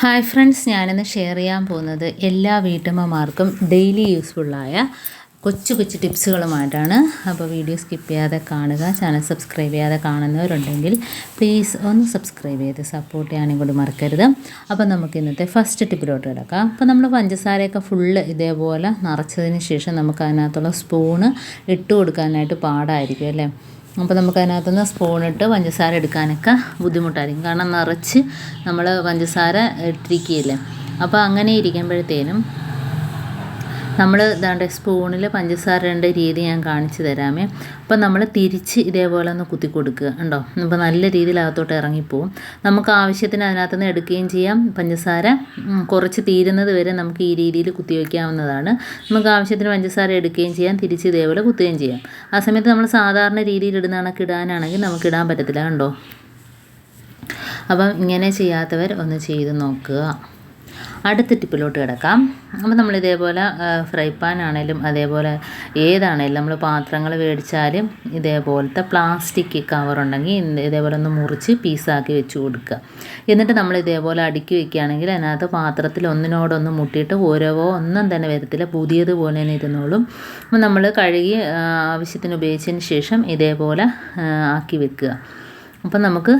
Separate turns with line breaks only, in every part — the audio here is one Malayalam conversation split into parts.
ഹായ് ഫ്രണ്ട്സ് ഞാനിന്ന് ഷെയർ ചെയ്യാൻ പോകുന്നത് എല്ലാ വീട്ടമ്മമാർക്കും ഡെയിലി യൂസ്ഫുള്ളായ കൊച്ചു കൊച്ചു ടിപ്സുകളുമായിട്ടാണ്. അപ്പോൾ വീഡിയോ സ്കിപ്പ് ചെയ്യാതെ കാണുക ചാനൽ സബ്സ്ക്രൈബ് ചെയ്യാതെ കാണുന്നവരുണ്ടെങ്കിൽ പ്ലീസ് ഒന്ന് സബ്സ്ക്രൈബ് ചെയ്ത് സപ്പോർട്ട് ചെയ്യാനും കൂടി മറക്കരുത്. അപ്പോൾ നമുക്ക് ഇന്നത്തെ ഫസ്റ്റ് ടിപ്പിലോട്ട് കിടക്കാം. അപ്പോൾ നമ്മൾ പഞ്ചസാരയൊക്കെ ഫുള്ള് ഇതേപോലെ നിറച്ചതിന് ശേഷം നമുക്ക് അതിനകത്തുള്ള സ്പൂണ് ഇട്ട് കൊടുക്കാനായിട്ട് പാടായിരിക്കും അല്ലേ? അപ്പോൾ നമുക്ക് അതിനകത്തുനിന്ന് സ്പൂണിട്ട് പഞ്ചസാര എടുക്കാനൊക്കെ ബുദ്ധിമുട്ടായിരിക്കും. കാരണം നിറച്ച് നമ്മൾ പഞ്ചസാര ഇട്ടിരിക്കുകയില്ലേ? അപ്പോൾ അങ്ങനെ ഇരിക്കുമ്പോഴത്തേനും നമ്മൾ ഇതാണ്ട് സ്പൂണിൽ പഞ്ചസാര ഇടേണ്ട രീതി ഞാൻ കാണിച്ചു തരാമേ. അപ്പം നമ്മൾ തിരിച്ച് ഇതേപോലെ ഒന്ന് കുത്തി കൊടുക്കുക ഉണ്ടോ അപ്പോൾ നല്ല രീതിയിൽ അകത്തോട്ട് ഇറങ്ങിപ്പോവും. നമുക്ക് ആവശ്യത്തിന് അതിനകത്ത് നിന്ന് എടുക്കുകയും ചെയ്യാം. പഞ്ചസാര കുറച്ച് തീരുന്നത് വരെ നമുക്ക് ഈ രീതിയിൽ കുത്തി വയ്ക്കാവുന്നതാണ് നമുക്ക് ആവശ്യത്തിന് പഞ്ചസാര എടുക്കുകയും ചെയ്യാം. തിരിച്ച് ഇതേപോലെ കുത്തുകയും ചെയ്യാം. ആ സമയത്ത് നമ്മൾ സാധാരണ രീതിയിൽ ഇടുന്ന കണക്ക് ഇടാനാണെങ്കിൽ നമുക്ക് ഇടാൻ പറ്റത്തില്ല കണ്ടോ? അപ്പം ഇങ്ങനെ ചെയ്യാത്തവർ ഒന്ന് ചെയ്ത് നോക്കുക. അടുത്ത ടിപ്പിലോട്ട് കിടക്കാം. അപ്പോൾ നമ്മൾ ഇതേപോലെ ഫ്രൈ പാൻ ആണേലും അതേപോലെ ഏതാണേലും നമ്മൾ പാത്രങ്ങൾ മേടിച്ചാലും ഇതേപോലത്തെ പ്ലാസ്റ്റിക് കവറുണ്ടെങ്കിൽ ഇതേപോലെ ഒന്ന് മുറിച്ച് പീസാക്കി വെച്ച് കൊടുക്കുക. എന്നിട്ട് നമ്മൾ ഇതേപോലെ അടുക്കി വെക്കുകയാണെങ്കിൽ അതിനകത്ത് പാത്രത്തിൽ ഒന്നിനോടൊന്ന് മുട്ടിയിട്ട് ഓരോവോ ഒന്നും തന്നെ വരത്തില്ല. പുതിയതുപോലെ തന്നെ ഇരുന്നോളും. അപ്പോൾ നമ്മൾ കഴുകി ആവശ്യത്തിന് ഉപയോഗിച്ചതിന് ശേഷം ഇതേപോലെ ആക്കി വെക്കുക. അപ്പം നമുക്ക്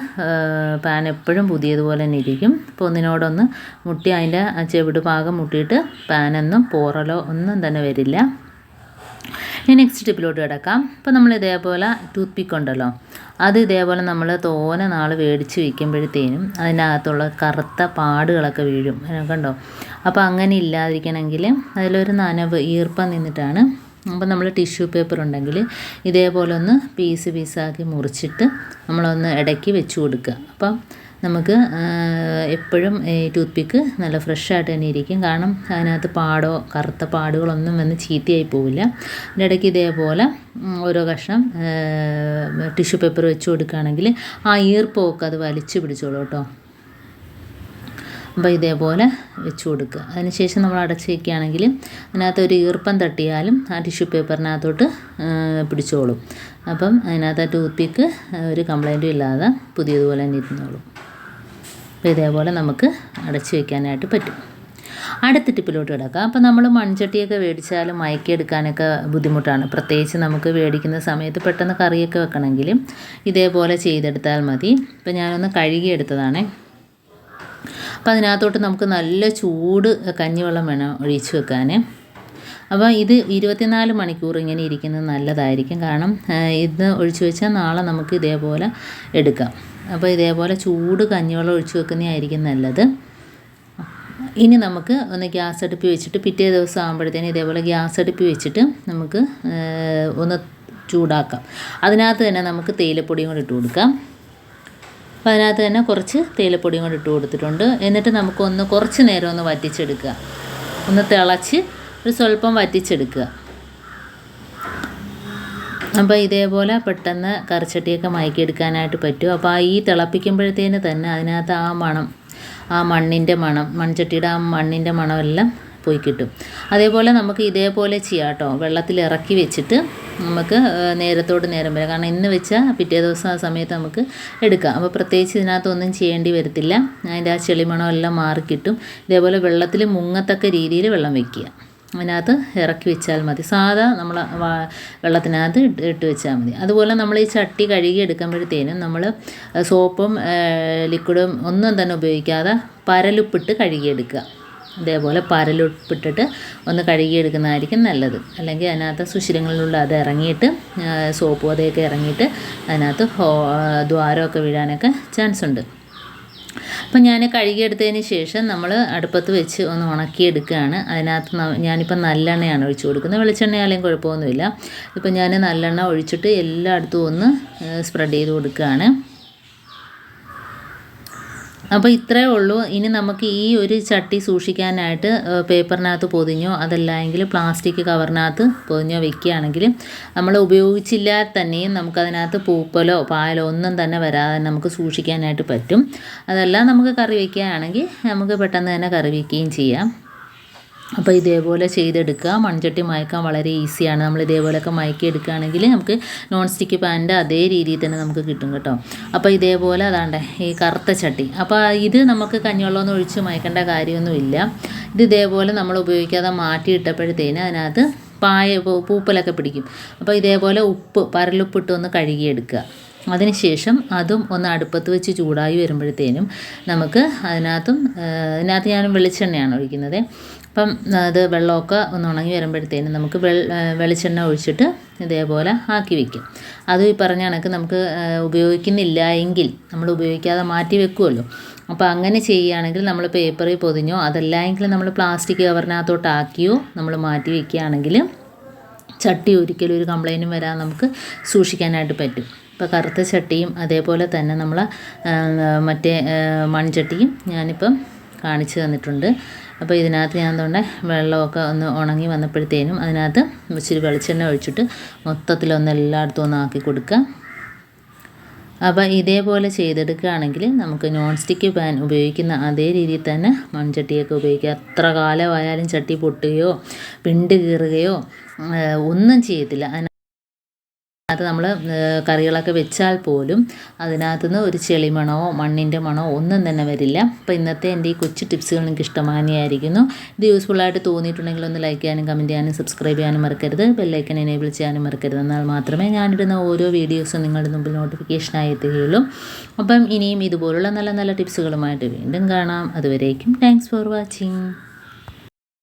പാൻ എപ്പോഴും പുതിയതുപോലെ തന്നെ ഇരിക്കും. അപ്പോൾ ഒന്നിനോടൊന്ന് മുട്ടി അതിന്റെ ചെവിട് ഭാഗം മുട്ടിയിട്ട് പാനൊന്നും പോറലോ ഒന്നും തന്നെ വരില്ല. ഇനി നെക്സ്റ്റ് ടിപ്പിലോട്ട് കിടക്കാം. ഇപ്പോൾ നമ്മൾ ഇതേപോലെ ടൂത്ത് പിക്ക് ഉണ്ടല്ലോ. അത് ഇതേപോലെ നമ്മൾ തോനെ നാൾ മേടിച്ച് വയ്ക്കുമ്പോഴത്തേനും അതിനകത്തുള്ള കറുത്ത പാടുകളൊക്കെ വീഴും. കണ്ടോ? അപ്പോൾ അങ്ങനെ ഇല്ലാതിരിക്കണമെങ്കിൽ അതിലൊരു നനവ് ഈർപ്പം നിന്നിട്ടാണ് അപ്പോൾ നമ്മൾ ടിഷ്യൂ പേപ്പർ ഉണ്ടെങ്കിൽ ഇതേപോലെ ഒന്ന് പീസ് പീസാക്കി മുറിച്ചിട്ട് നമ്മളൊന്ന് ഇടയ്ക്ക് വെച്ച് കൊടുക്കുക. അപ്പം നമുക്ക് എപ്പോഴും ഈ ടൂത്ത് പിക്ക് നല്ല ഫ്രഷായിട്ട് തന്നെ ഇരിക്കും. കാരണം അതിനകത്ത് പാടോ കറുത്ത പാടുകളൊന്നും വന്ന് ചീത്തയായി പോവില്ല. ഇടയ്ക്ക് ഇതേപോലെ ഓരോ കഷ്ണം ടിഷ്യൂ പേപ്പർ വെച്ച് കൊടുക്കുകയാണെങ്കിൽ ആ ഈർപ്പമൊക്കെ അത് വലിച്ചു പിടിച്ചോളൂ കേട്ടോ. അപ്പോൾ ഇതേപോലെ വെച്ച് കൊടുക്കുക. അതിനുശേഷം നമ്മൾ അടച്ച് വയ്ക്കുകയാണെങ്കിൽ അതിനകത്ത് ഒരു ഈർപ്പം തട്ടിയാലും ആ ടിഷ്യൂ പേപ്പറിനകത്തോട്ട് പിടിച്ചോളും. അപ്പം അതിനകത്ത് ആ ടൂത്ത് പിക്ക് ഒരു കംപ്ലൈന്റും ഇല്ലാതെ പുതിയതുപോലെ തന്നെ ഇരുന്നോളും. അപ്പോൾ ഇതേപോലെ നമുക്ക് അടച്ച് വയ്ക്കാനായിട്ട് പറ്റും. അടുത്ത ടിപ്പിലോട്ട് കിടക്കാം. അപ്പോൾ നമ്മൾ മൺചട്ടിയൊക്കെ മേടിച്ചാൽ മയക്കിയെടുക്കാനൊക്കെ ബുദ്ധിമുട്ടാണ്. പ്രത്യേകിച്ച് നമുക്ക് മേടിക്കുന്ന സമയത്ത് പെട്ടെന്ന് കറിയൊക്കെ വെക്കണമെങ്കിൽ ഇതേപോലെ ചെയ്തെടുത്താൽ മതി. ഇപ്പോൾ ഞാനൊന്ന് കഴുകിയെടുത്തതാണേ. അപ്പോൾ അതിനകത്തോട്ട് നമുക്ക് നല്ല ചൂട് കഞ്ഞിവെള്ളം വേണം ഒഴിച്ച് വെക്കാൻ അപ്പോൾ ഇത് ഇരുപത്തിനാല് മണിക്കൂർ ഇങ്ങനെ ഇരിക്കുന്നത് നല്ലതായിരിക്കും. കാരണം ഇന്ന് ഒഴിച്ച് വെച്ചാൽ നാളെ നമുക്ക് ഇതേപോലെ എടുക്കാം. അപ്പോൾ ഇതേപോലെ ചൂട് കഞ്ഞിവെള്ളം ഒഴിച്ചു വെക്കുന്നതായിരിക്കും നല്ലത്. ഇനി നമുക്ക് ഒന്ന് ഗ്യാസ് അടുപ്പി വെച്ചിട്ട് പിറ്റേ ദിവസം ആകുമ്പോഴത്തേന് ഇതേപോലെ ഗ്യാസ് അടുപ്പി വെച്ചിട്ട് നമുക്ക് ഒന്ന് ചൂടാക്കാം. അതിനകത്ത് തന്നെ നമുക്ക് തേയിലപ്പൊടിയും കൂടി ഇട്ട് കൊടുക്കാം. അപ്പോൾ അതിനകത്ത് തന്നെ കുറച്ച് തേയിലപ്പൊടിയും കൂടി ഇട്ട് കൊടുത്തിട്ടുണ്ട്. എന്നിട്ട് നമുക്കൊന്ന് കുറച്ച് നേരം ഒന്ന് വറ്റിച്ചെടുക്കുക. ഒന്ന് തിളച്ച് ഒരു സ്വല്പം വറ്റിച്ചെടുക്കുക. അപ്പോൾ ഇതേപോലെ പെട്ടെന്ന് കറിച്ചട്ടിയൊക്കെ മയക്കിയെടുക്കാനായിട്ട് പറ്റും. അപ്പോൾ ഈ തിളപ്പിക്കുമ്പോഴത്തേന് തന്നെ അതിനകത്ത് ആ മണം ആ മണ്ണിന്റെ മണം മൺചട്ടിയുടെ ആ മണ്ണിന്റെ മണമെല്ലാം പോയി കിട്ടും. അതേപോലെ നമുക്ക് ഇതേപോലെ ചെയ്യാം കേട്ടോ. വെള്ളത്തിൽ ഇറക്കി വെച്ചിട്ട് നമുക്ക് നേരത്തോട് നേരം വരെ. കാരണം ഇന്ന് വെച്ചാൽ പിറ്റേ ദിവസം ആ സമയത്ത് നമുക്ക് എടുക്കാം. അപ്പോൾ പ്രത്യേകിച്ച് ഇതിനകത്തൊന്നും ചെയ്യേണ്ടി വരത്തില്ല. അതിന്റെ ആ ചെളിമണം എല്ലാം മാറിക്കിട്ടും ഇതേപോലെ വെള്ളത്തിൽ മുങ്ങത്തക്ക രീതിയിൽ വെള്ളം വെക്കുക. അതിനകത്ത് ഇറക്കി വെച്ചാൽ മതി. സാധാ നമ്മൾ വെള്ളത്തിനകത്ത് ഇട്ട് ഇട്ട് വെച്ചാൽ മതി. അതുപോലെ നമ്മൾ ഈ ചട്ടി കഴുകി എടുക്കുമ്പോഴത്തേനും നമ്മൾ സോപ്പും ലിക്വിഡും ഒന്നും തന്നെ ഉപയോഗിക്കാതെ പരലുപ്പിട്ട് കഴുകിയെടുക്കുക ഇതേപോലെ പരലുപ്പിട്ടിട്ട് ഒന്ന് കഴുകിയെടുക്കുന്നതായിരിക്കും നല്ലത്. അല്ലെങ്കിൽ അതിനകത്ത് സുഷിരങ്ങളിലുള്ള അത് ഇറങ്ങിയിട്ട് സോപ്പ് അതൊക്കെ ഇറങ്ങിയിട്ട് അതിനകത്ത് ദ്വാരമൊക്കെ വീഴാനൊക്കെ ചാൻസ് ഉണ്ട്. അപ്പം ഞാൻ കഴുകിയെടുത്തതിന് ശേഷം നമ്മൾ അടുപ്പത്ത് വെച്ച് ഒന്ന് ഉണക്കിയെടുക്കുകയാണ്. അതിനകത്ത് ഞാനിപ്പോൾ ഞാനിപ്പം നല്ലെണ്ണയാണ് ഒഴിച്ചു കൊടുക്കുന്നത്. വെളിച്ചെണ്ണയാലും കുഴപ്പമൊന്നുമില്ല. ഇപ്പം ഞാൻ നല്ലെണ്ണ ഒഴിച്ചിട്ട് എല്ലായിടത്തും ഒന്ന് സ്പ്രെഡ് ചെയ്ത് കൊടുക്കുകയാണ്. അപ്പോൾ ഇത്രയേ ഉള്ളൂ. ഇനി നമുക്ക് ഈ ഒരു ചട്ടി സൂക്ഷിക്കാനായിട്ട് പേപ്പറിനകത്ത് പൊതിഞ്ഞോ അതല്ല എങ്കിൽ പ്ലാസ്റ്റിക് കവറിനകത്ത് പൊതിഞ്ഞോ വെക്കുകയാണെങ്കിൽ നമ്മൾ ഉപയോഗിച്ചില്ല തന്നെയും നമുക്കതിനകത്ത് പൂപ്പലോ പായലോ ഒന്നും തന്നെ വരാതെ നമുക്ക് സൂക്ഷിക്കാനായിട്ട് പറ്റും. അതല്ല നമുക്ക് കറി വയ്ക്കുകയാണെങ്കിൽ നമുക്ക് പെട്ടെന്ന് തന്നെ കറി വയ്ക്കുകയും ചെയ്യാം. അപ്പോൾ ഇതേപോലെ ചെയ്തെടുക്കുക. മൺചട്ടി മയക്കാൻ വളരെ ഈസിയാണ്. നമ്മൾ ഇതേപോലെയൊക്കെ മയക്കി എടുക്കുകയാണെങ്കിൽ നമുക്ക് നോൺ സ്റ്റിക്ക് പാനിന്റെ അതേ രീതിയിൽ തന്നെ നമുക്ക് കിട്ടും കേട്ടോ. അപ്പോൾ ഇതേപോലെ അതാണ്ടേ ഈ കറുത്ത ചട്ടി. അപ്പോൾ ഇത് നമുക്ക് കഞ്ഞിവെള്ളമൊന്നും ഒഴിച്ച് മയക്കേണ്ട കാര്യമൊന്നുമില്ല. ഇത് ഇതേപോലെ നമ്മൾ ഉപയോഗിക്കാതെ മാറ്റിയിട്ടപ്പോഴത്തേന് അതിനകത്ത് പായ പൂപ്പലൊക്കെ പിടിക്കും. അപ്പോൾ ഇതേപോലെ ഉപ്പ് പരലുപ്പിട്ട് ഒന്ന് കഴുകിയെടുക്കുക. അതിനുശേഷം അതും ഒന്ന് അടുപ്പത്ത് വെച്ച് ചൂടായി വരുമ്പോഴത്തേനും നമുക്ക് അതിനകത്തും അതിനകത്ത് ഞാൻ വെളിച്ചെണ്ണയാണ് ഒഴിക്കുന്നത്. അപ്പം അത് വെള്ളമൊക്കെ ഒന്ന് ഉണങ്ങി വരുമ്പോഴത്തേനും നമുക്ക് വെളിച്ചെണ്ണ ഒഴിച്ചിട്ട് ഇതേപോലെ ആക്കി വയ്ക്കും അതും ഈ പറഞ്ഞ കണക്ക് നമുക്ക് ഉപയോഗിക്കുന്നില്ല എങ്കിൽ നമ്മൾ ഉപയോഗിക്കാതെ മാറ്റി വെക്കുമല്ലോ അപ്പോൾ അങ്ങനെ ചെയ്യുകയാണെങ്കിൽ നമ്മൾ പേപ്പറിൽ പൊതിഞ്ഞോ അതല്ല എങ്കിൽ നമ്മൾ പ്ലാസ്റ്റിക് കവറിനകത്തോട്ടാക്കിയോ നമ്മൾ മാറ്റി വെക്കുകയാണെങ്കിൽ ചട്ടി ഒരിക്കലും ഒരു കംപ്ലൈന്റും വരാൻ നമുക്ക് സൂക്ഷിക്കാനായിട്ട് പറ്റും. ഇപ്പോൾ കറുത്ത ചട്ടിയും അതേപോലെ തന്നെ നമ്മൾ മറ്റേ മൺചട്ടിയും ഞാനിപ്പം കാണിച്ചു തന്നിട്ടുണ്ട്. അപ്പോൾ ഇതിനകത്ത് ഞാൻ തോണ്ടേ വെള്ളമൊക്കെ ഒന്ന് ഉണങ്ങി വന്നപ്പോഴത്തേനും അതിനകത്ത് ഇച്ചിരി വെളിച്ചെണ്ണ ഒഴിച്ചിട്ട് മൊത്തത്തിലൊന്ന് എല്ലായിടത്തും ഒന്ന് ആക്കി കൊടുക്കുക. അപ്പോൾ ഇതേപോലെ ചെയ്തെടുക്കുകയാണെങ്കിൽ നമുക്ക് നോൺ സ്റ്റിക്ക് പാൻ ഉപയോഗിക്കുന്ന അതേ രീതിയിൽ തന്നെ മൺചട്ടിയൊക്കെ ഉപയോഗിക്കുക. എത്ര കാലമായാലും ചട്ടി പൊട്ടുകയോ പിണ്ട് കീറുകയോ ഒന്നും ചെയ്യത്തില്ല. അതിനകത്ത് നമ്മൾ കറികളൊക്കെ വെച്ചാൽ പോലും അതിനകത്തുനിന്ന് ഒരു ചെളിമണമോ മണ്ണിന്റെ മണമോ ഒന്നും തന്നെ വരില്ല. അപ്പോൾ ഇന്നത്തെ എന്റെ ഈ കൊച്ചു ടിപ്സുകൾ നിങ്ങൾക്ക് ഇഷ്ടമാനിയായിരിക്കുന്നു. ഇത് യൂസ്ഫുള്ളായിട്ട് തോന്നിയിട്ടുണ്ടെങ്കിൽ ഒന്ന് ലൈക്ക് ചെയ്യാനും കമന്റ് ചെയ്യാനും സബ്സ്ക്രൈബ് ചെയ്യാനും മറക്കരുത്. ബെല്ലൈക്കൻ എനേബിൾ ചെയ്യാനും മറക്കരുത്. എന്നാൽ മാത്രമേ ഞാനിടുന്ന ഓരോ വീഡിയോസും നിങ്ങളുടെ മുമ്പിൽ നോട്ടിഫിക്കേഷനായി എത്തുകയുള്ളൂ അപ്പം ഇനിയും ഇതുപോലുള്ള നല്ല നല്ല ടിപ്സുകളുമായിട്ട് വീണ്ടും കാണാം. അതുവരേക്കും താങ്ക്സ് ഫോർ വാച്ചിങ്